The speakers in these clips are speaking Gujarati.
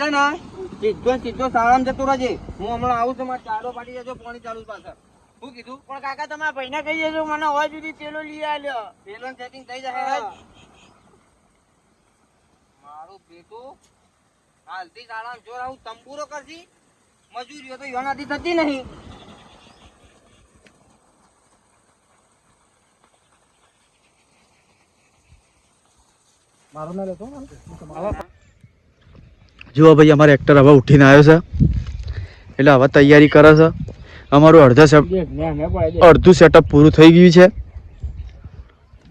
છે ને સીધો સીધો શાળામાં જતો રહેજે. હું હમણાં આવું છું મારે ચાલો પાડી જજો પાણી ચાલુ પાછળ. શું કીધું? પણ કાકા તમારા ભાઈને કહી દેજો મને હોય સુધી પેલો લઈ આવ્યો પેલો સેટિંગ થઈ જશે. મારું બેટું હાલથી શાળામાં જોર આવું તંબુરો કરશી. મજૂરીઓ તો યોનાથી થતી નહીં. જુઓ ભાઈ અમારે એક્ટર હવે ઉઠીને આવ્યો છે. એટલે હવે તૈયારી કરે છે. અમારું અડધા સેટ અડધું સેટઅપ પૂરું થઈ ગયું છે.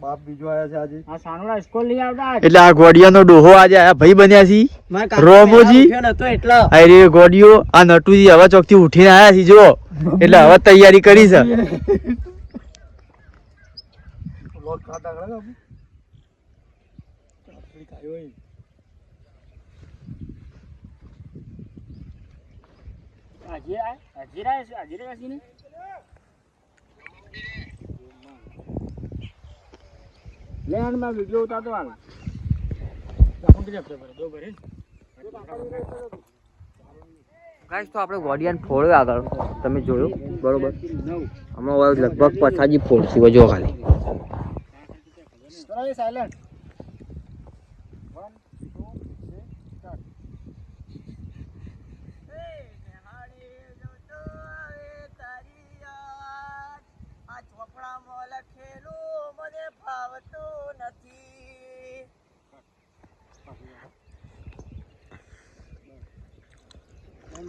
બાપ બીજો આયા છે આજે. આ સાનુડા સ્કૂલ લઈ આવતા એટલે આ ગોડિયાનો ડોહો આજે આ ભાઈ બન્યા છે. રોમોજી. આ રે ગોડિયો આ નટુજી હવે ચોકથી ઉઠીને આવ્યા છે જો એટલે હવે તૈયારી કરી છે. લોટ ખાતા ખરા બાપુ ચાપડી ખાયો હોય. હજી ગાઈસ તો આપણે ગોડિયન ફોડ્યો આગળ. તમે જોયું? બરોબર. હાલ લગભગ પછાજી ઉતારતો જો ખાલી. કેટલે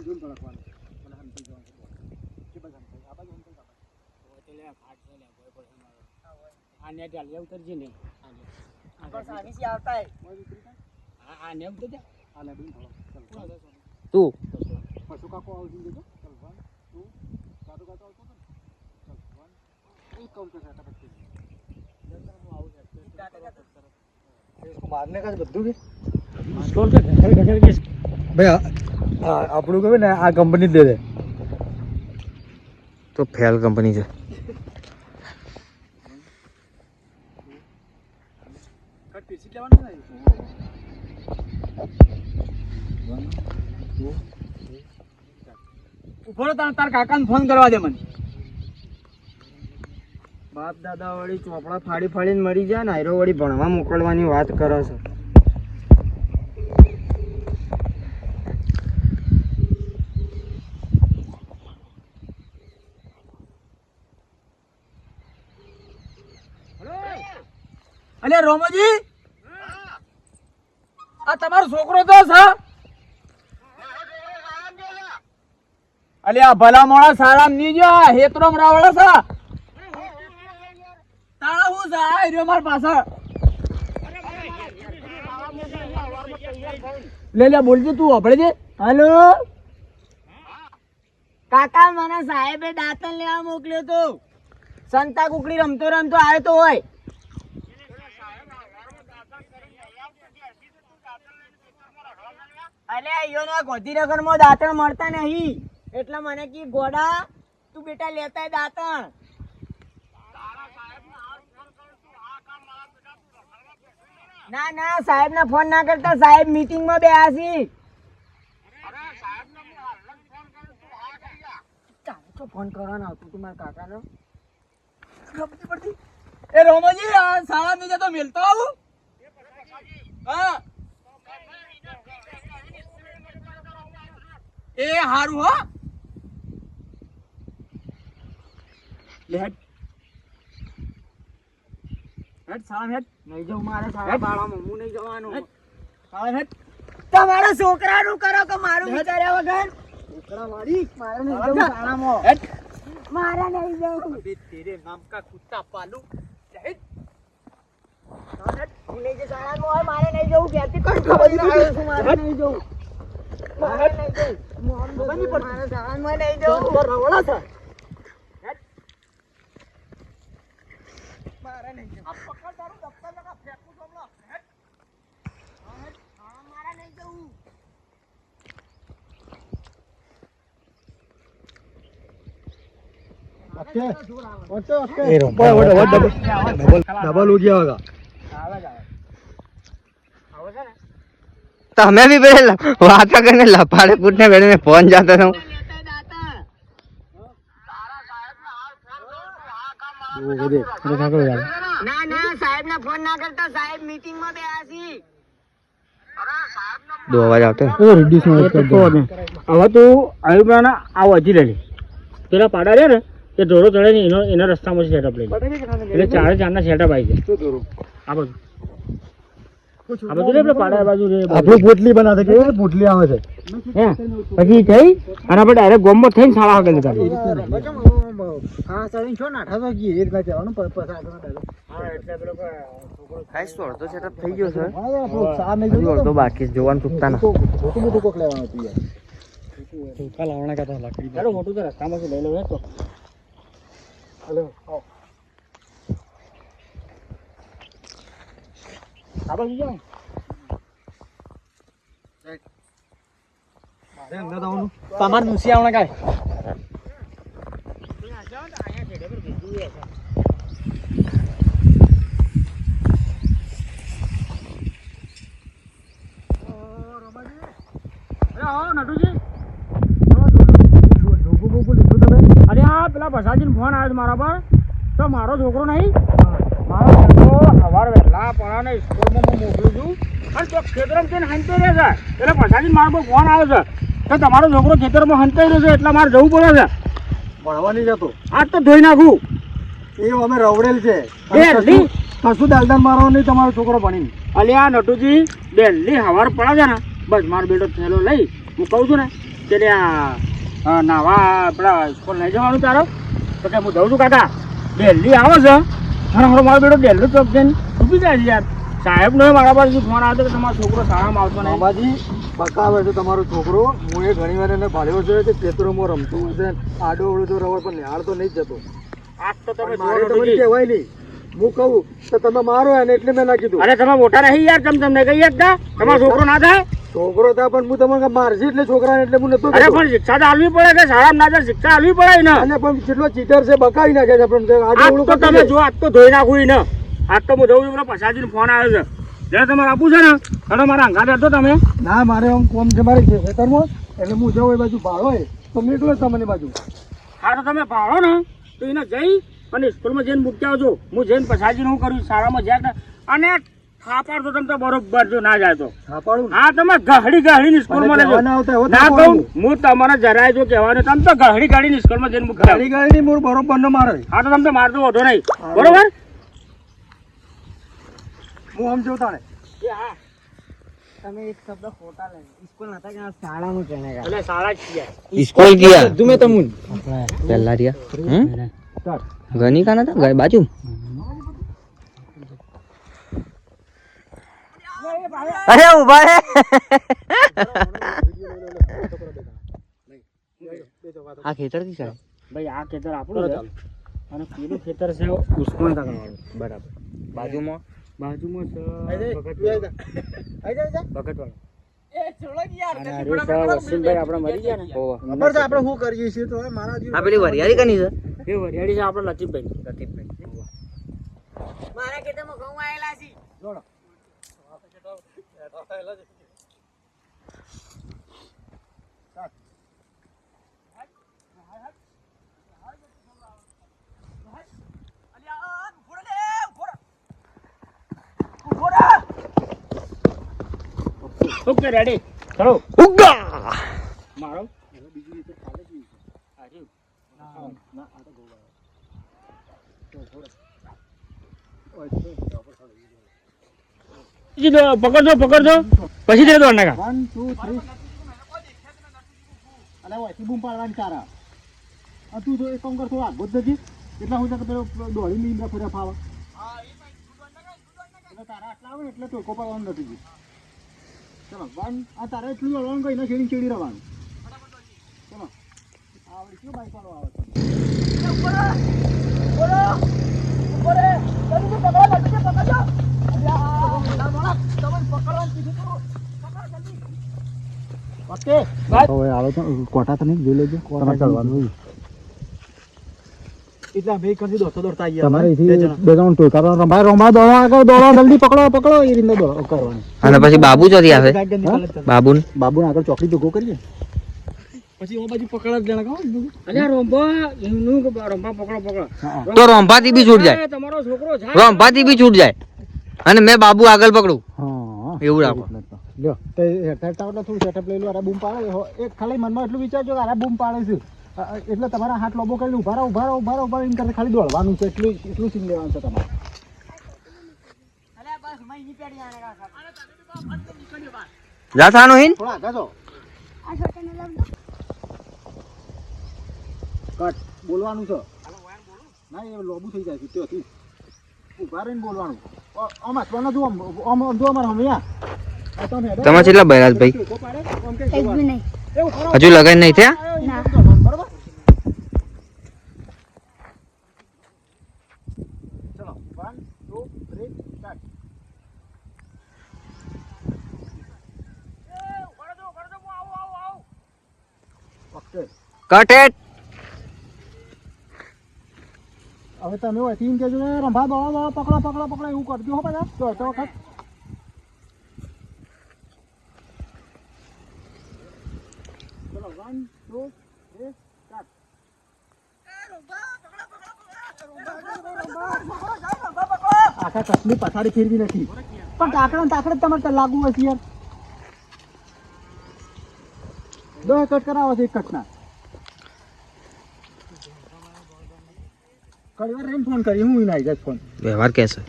આપણે ભરે? દો ભરે ને? ગાઈસ તો આપણે ગોડિયાને ફોડ્યો આગળ તમે જોયું બરોબર હમણાં હવે લગભગ પથાજી ફોડશી જો ખાલી ચલો એ silent. આ નેટ હાલ, એ ઉતરજે ને. આ- આ ને ઉતરજે. આ લે બેન થોડો. ચાલ, ચાલ. તું પશુ કાકો આવશે ને જોજો. ચાલ, one, two. કાતો કાતો આવતો હતો ને. ચાલ, one. एक काउंट पे सेटअप अच्छे से। इसको मारने का જ બધું કે આ આપણું કહેવાય ને આ કંપની દે દે. તો ફેલ કંપની છે. ઊભો તાર તાર કાકાને ફોન કરવા દે મને. બાપ દાદા વળી ચોપડા ફાડી ફાડીને મરી જાય ને આયરો વળી ભણવા મોકલવાની વાત કરો છે. અલે રોમોજી. આ તમારો છોકરો તો છે. અલે આ ભલા મોણા સારામની જો હેતરોમ રાવળે છે. તાળા હું છે? આ રહ્યો પાછળ. લે લે, બોલજે તું આપણે જે હેલો? કાકા, મને સાહેબે દાંતણ લેવા મોકલ્યો તો સંતા કુકડી રમતો રમતો આવ્યો તો હોય. અલે ઈયોનો ગોધીનગર ગોધીનગરમાં દાંતણ મળતા નહીં. એટલે મને કી, ગોડા, તું બેટા લેતા દાંતણ. ના ના સાહેબ ને ફોન ના કરતા, સાહેબ મીટિંગમાં બેહ્યા છે. ફોન કરવાનો આવતો તું મારા કાકાનો. પડતી એ રોમોજી, આ ની જતો મેલતો આવું. હા. એ હારું હો. હેડ. હેડ સાળા હેડ. નહીં જવું મારે સાળા બાળામાં હું નહીં જવાનું. સાળા હેડ. તમારા છોકરાનું કરો કે મારું વિચાર્યા વગર? છોકરા વાળી મારે નહીં જવું શાળામાં હેડ. મારે નહીં જવું. અબે તેરે નામ કા કુત્તા પાલુ. હેડ. હું નહીં શાળામાં હોય મારે નહીં જવું. ક્યાંથી ખબર મારે નહીં જવું? મારે નહીં જવું ખબર નહીં પડતી મારે શાળામાં નહીં જવું રવડા છે મારે નહીં જવું પકડ તારું દફતર લગા ફેંકું છું હમણાં મારે નહીં જવું ઓકે ઓકે ઓકે એ રોમ हमें भी पहले હો ગયા હોગા આવે જ આવે આવે છે ને ના ના સાહેબ ને ફોન ના કરતા સાહેબ મીટિંગમાં બેઠા દો અવાજ આવતો હવે તું આયુર્વેદના આવો હજી લે. પેલા પાડા રહ્યા ને તે ઢોરો ચડે ને એનો એના રસ્તામાં સેટઅપ લઈ લે. એટલે ચારે ચારના સેટઅપ આવી જાય આ આ આપણે પોટલી બનાવે છે કે પોટલી આવે છે? હે? પછી થઈ? અને આપણે ડાયરેક્ટ થઈને શાળા આગળ જતા તો તો સેટઅપ થઈ ગયો છે અડધો બાકી જોવાનું ચૂકતા ના મોટું તો રસ્તામાંથી લઈ લો તો. હાલો, આ બાજુ જાઓ તમારે નુસી આવણે કાય અરે આ પેલા ભસાજીનો ફોન આવ્યો મારા પર તો મારો છોકરો નહીં મારો છોકરો સવાર વહેલા પડાને સ્કૂલમાં હું મોકલું છું. અને તો ખેતરમાં જઈને રહે છે એટલે ભસાજી મારા ફોન આવ્યો છે. કે તમારો છોકરો ખેતરમાં હંતાઈ રહ્યો છે એટલે મારે જવું પડે છે. ભણવા નહીં જતો આજ તો ધોઈ નાખું. એ અમે રવડેલ છે. કશું દાલદાન મારો નહીં તમારો છોકરો ભણી આ નટુજી ડેલી હવાર પડે છે ને બસ મારો બેટો થેલો લઈ હું કહું છું ને કે નાવા આપણા સ્કૂલ નહીં જવાનું તારો. તો કે હું જઉં છું કાકા. ડેલી આવે છે. અને હમણાં મારો બેટો ડેલી ચોક જઈને ડૂબી જાય છે યાર? સાહેબ નો મારા પાસે ફોન આવ્યો કે તમારો છોકરો શાળામાં આવતો નહીં. મામાજી બકાવે છે તમારો છોકરો. હું એ ઘણી વાર એને ભાડ્યો છે કે ખેતરોમાં રમતો હશે આડો અવળો તો રવડ પણ નિહાળતો નહીં જતો. આજ તો તમે મારે. કહેવાય નહીં. હું કહું તો તમે મારો એને એટલે મેં ના કીધું. અરે તમે મોટા નહીં યાર તમે તમને કહીએ જ તા તમારો છોકરો ના થાય? છોકરો હતા પણ હું તમને મારશે એટલે છોકરાને એટલે હું નતો અરે પણ શિક્ષા તો આલવી પડે કે શાળામાં ના જાય શિક્ષા આલવી પડે ને. અને પણ કેટલો ચીટર છે બકાવી નાખે છે પણ આજ તો તમે જો આજ તો ધોઈ નાખું ને આજ તો હું પછાજીનો ફોન આવ્યો છે. જ્યારે તમારે આપવું છે ને ત્યારે મારા અંગાતે હતો તમે. ના મારે આમ કોમ છે મારે ખેતરમાં. એટલે હું જાઉં એ બાજુ ભાડો હોય તો નીકળો તમને બાજુ. હા તો તમે ભાડો ને તો એને જઈ અને સ્કૂલમાં જઈને મૂકી આવજો. હું જઈને પછાજી હું કરું સારામાં જ્યાં અને થાપાડ તો તમે તો બરોબર જો ના જાય તો. હા ને. તમે ગહડી ગહડી ની સ્કૂલમાં ના ના. કહું હું તમારે જરાય જો કહેવાનું તમે તો ગહડી ગાડી સ્કૂલમાં જઈને મૂકી ગાડી આવજો ગાડી ની બરોબર ન મારે. હા તો તમે મારતો વધો નહીં. બરોબર? હું સમજો જોતા હા. તમે એક શબ્દ ખોટા લે. સ્કૂલ નતા કે શાળાનું કેને કા એટલે શાળા જ ગયા. સ્કૂલ ગયા? તમે તમુન પહેલા રહ્યા. હમ? ગની કાના હતા ગાય બાજુ? અરે ઊભા રે આ ખેતરથી સાહેબ ભાઈ આ ખેતર આપણું છે. અને પેલું ખેતર છે ઉસ્માન કાકાનું બરાબર. બાજુમાં? બાજુમાં છે આપણે મરી ગયા ને. આપડે આપણે શું કરીએ છીએ તો મારા પેલી વરિયાળી કની છે? એ વરિયાળી છે આપણે લતીફભાઈ. મારા ખેતરમાં ઘઉં આવેલા છે. ઓકે રેડી ચલો. ઉગા મારો? પકડજો પકડજો. પછી દે દોડ નાકા વન ટુ થ્રી અલે બૂમ પાડવાની તારા. આ તું તો એક કામ કર થોડો આગો જ જજે એટલા હું તને પેલો દોડી મીંડા ફર્યા ફાવા. તારા આટલા આવે એટલે ટોકો પાડવાનું નથી ચલો વન આ તારે એટલું હળવાનું કઈ ના છેડી ચેડી રહેવાનું ચલો આવડી કયો બાઈક વાળો આવે છે ઓકે હવે આવે તો કોટા તો નહીં જોઈ લેજો. કોટા ચડવાનું? એટલે અમે કરી દોડતા દોડતા આવીએ તમારે બે બે ત્રણ ટોકા રંભા રંભા દોડો આગળ દોડો જલ્દી પકડો પકડો એ રીતે દોડો. કરવાનું અને પછી બાબુ ચોથી આવે. બાબુ બાબુને? આગળ ચોકડી જોગો કરીએ? તો રોંભાથી બી છૂટ જાય. એ તમારો છોકરો જાય. રોંભાથી બી છૂટ જાય. અને મેં બાબુ આગળ પકડું. હા એવું રાખો. લ્યો તો હેઠળ ટાવર થોડું સેટઅપ લઈ લો અરે બૂમ પાડે. એક ખાલી મનમાં એટલું વિચારજો કે અરે બૂમ પાડે છે. એટલે તમારા હાથ લોબો કરીને ઊભા રહો ઊભા રહો ઊભા રહો ઊભા કરીને ખાલી દોડવાનું છે. એટલું એટલું સીન લેવાનું છે તમારે. જા હિન? થોડા આગળ જાઓ. કટ. બોલવાનું છે? ના એ લોબુ થઈ જાય છે તે હતું. ઊભા રહીને બોલવાનું. અ- તો હાથમાં આમ આમ આમ જુઓ અમારે હમણાં તમે કેટલા બૈરાજ ભાઈ? આમ. હજુ લગાઈ નહીં થયા? ના. બરોબર? ચલો one two three start okay cut હવે તમે હોય ટીમ કેજો ને રંભા દોડો દોડો, પકડો પકડો પકડો, એવું કરજો હો બધા તો તો વખત ચલો વન ટુ થ્રી સ્ટાર્ટ આખા કસની પથારી ફેરવી નથી પણ કાકડા ને તાકડે તમારે લાગુ હશે યાર. દો કટ કરાવો છે એક કટના. ઘણી રહીને ફોન કરી હું નાઈ જાય ફોન વ્યવહાર કેસે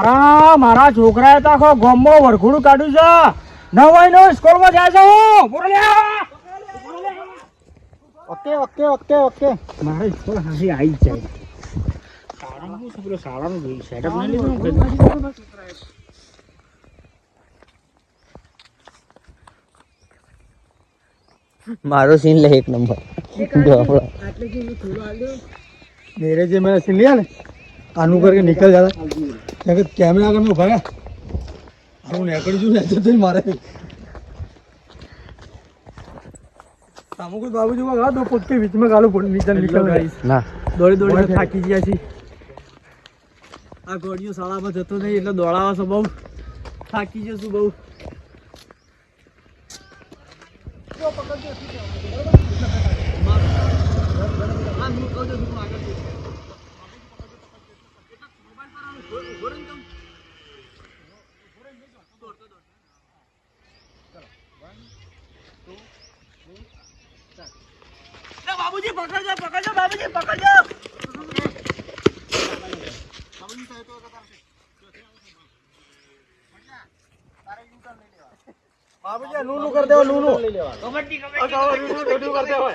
અરે મારા છોકરાએ તો આખો ગોમો વરઘોડું કાઢ્યું છે. નવાઈ નો સ્કૂલમાં જાય છે હું. બોલ્યા ઓકે ઓકે ઓકે ઓકે. મારે સ્કૂલ હાસી આવી જાય. સારામાં શું પેલો જોઈ સેટઅપ નહીં લીધું ને કદી. મારો સીન લે એક નંબર. મેરે જે મેરા સીન લિયા ને આનું કરકે નીકળ જાતા. કે કેમેરા આગળ ઊભા રહ્યા હું નીકળી જુ ને મારે. સામુ બાબુ જોવા ગા દો પોટકે માં ગાલો પડ નીચે નીકળ. ગાઈસ દોડી દોડી થાકી ગયા છી આ ગોડિયો શાળામાં જતો નહીં એટલે દોડાવા બહુ. થાકી જશું બહુ. બાબુજી નૂનું કરી દેવા નૂનું કબડ્ડી કબડ્ડી. કરી દેવા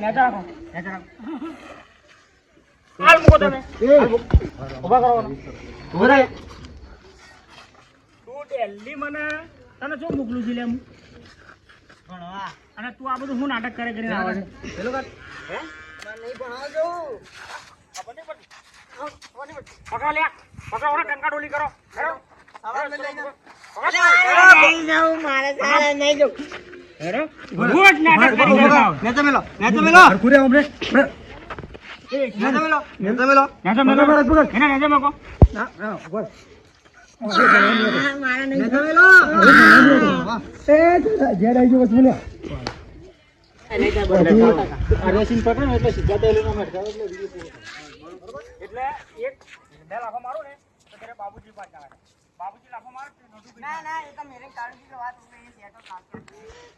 નેચે, નેચે રાખો, નેચે રાખો. હાલ મૂકો તમે. હાલ મૂકો. ઊભા કરો મને. ઊભા રહે. તું દિલ્હી મને તને શું મોકલું છું લે હું? અને તું આ બધું શું નાટક કરે કરીને આવે છે હે? પકડો લે પકડો ઓલા ટંકા ડોલી કરો કરો. નહીં જવું મારે શાળા નહીં જવું એટલે એક લાખો મારો ને બાબુજી લાખો મારો ના ના એ તો મેરે કાળજી વાત સેટ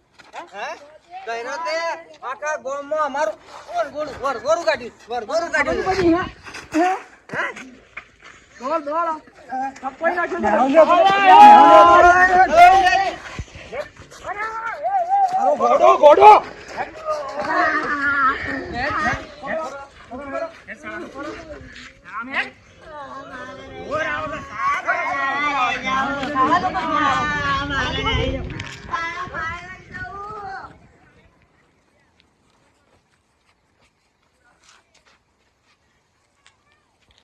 ગયરો તે આખા ગોમમાં અમારું ઓર ગોળું વર ગોરું કાઢ્યું વર ગોરું કાઢ્યું પછી હે હે દોડ દોડ કપડી નાખ્યો ઘોડો ઘોડો ઓર આવો સાહેબ આવો સાહેબ